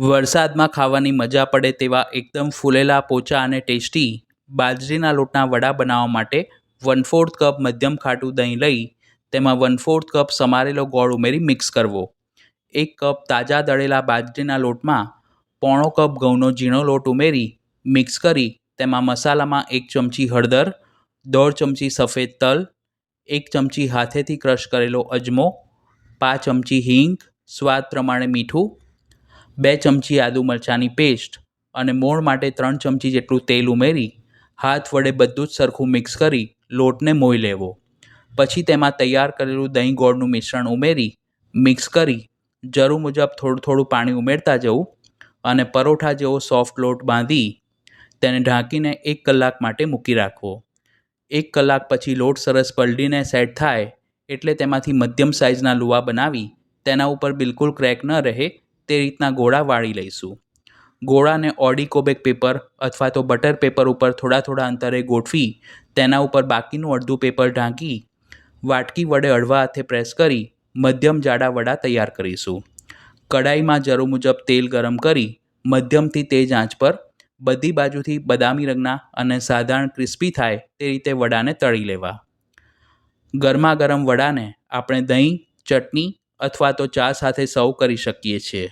વરસાદમાં ખાવાની મજા પડે તેવા એકદમ ફૂલેલા પોચા અને ટેસ્ટી બાજરીના લોટના વડા બનાવવા માટે વન ફોર્થ કપ મધ્યમ ખાટું દહીં લઈ તેમાં વન ફોર્થ કપ સમારેલો ગોળ ઉમેરી મિક્સ કરવો. એક કપ તાજા દળેલા બાજરીના લોટમાં પોણો કપ ઘઉંનો ઝીણો લોટ ઉમેરી મિક્સ કરી તેમાં મસાલામાં એક ચમચી હળદર, દોઢ ચમચી સફેદ તલ, એક ચમચી હાથેથી ક્રશ કરેલો અજમો, પાંચ ચમચી હિંગ, સ્વાદ પ્રમાણે મીઠું બે ચમચી આદુ મરચાંની પેસ્ટ અને મોણ માટે ત્રણ ચમચી જેટલું તેલ ઉમેરી, હાથ વડે બધું જ સરખું મિક્સ કરી લોટને મોઈ લેવો. પછી તેમાં તૈયાર કરેલું દહીં ગોળનું મિશ્રણ ઉમેરી મિક્સ કરી, જરૂર મુજબ થોડું થોડું પાણી ઉમેરતા જવું અને પરોઠા જેવો સોફ્ટ લોટ બાંધી, તેને ઢાંકીને એક કલાક માટે મૂકી રાખવો. એક કલાક પછી લોટ સરસ પલટીને સેટ થાય, એટલે તેમાંથી મધ્યમ સાઇઝના લુવા બનાવી, તેના ઉપર બિલકુલ ક્રેક ન રહે તે રીતના ગોળા વાળી લઈશું. ગોળાને ઓડિકોબેક પેપર અથવા તો બટર પેપર ઉપર થોડા થોડા અંતરે ગોઠવી, તેના ઉપર બાકીનું અડધું પેપર ઢાંકી, વાટકી વડે અડવા હાથે પ્રેસ કરી, મધ્યમ જાડા વડા તૈયાર કરીશું. કડાઈમાં જરૂર મુજબ તેલ ગરમ કરી, મધ્યમથી તેજ આંચ પર બધી બાજુથી બદામી રંગના અને સાધારણ ક્રિસ્પી થાય તે રીતે વડાને તળી લેવા. ગરમા ગરમ વડાને આપણે દહીં, ચટણી અથવા તો ચા સાથે સર્વ કરી શકીએ છીએ.